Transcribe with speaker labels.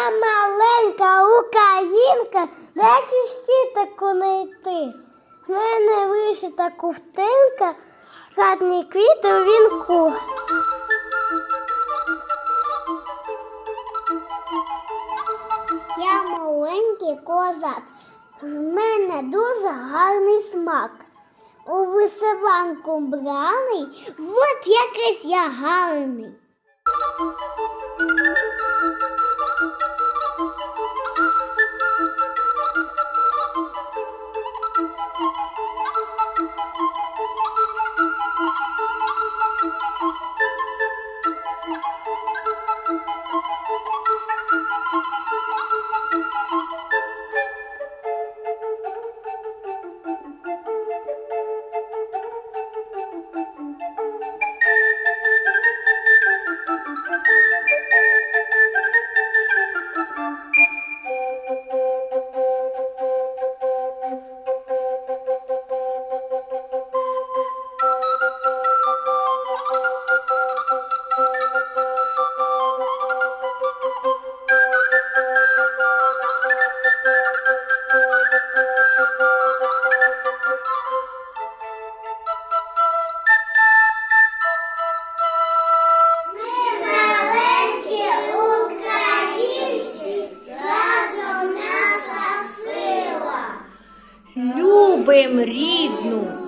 Speaker 1: Я маленька українка, де сісті таку не. В мене вишита куфтинка, хатні квіти у вінку. Я маленький козак, в мене дуже гарний смак. У висиванку браний, от якийсь я гарний.
Speaker 2: Любим рідну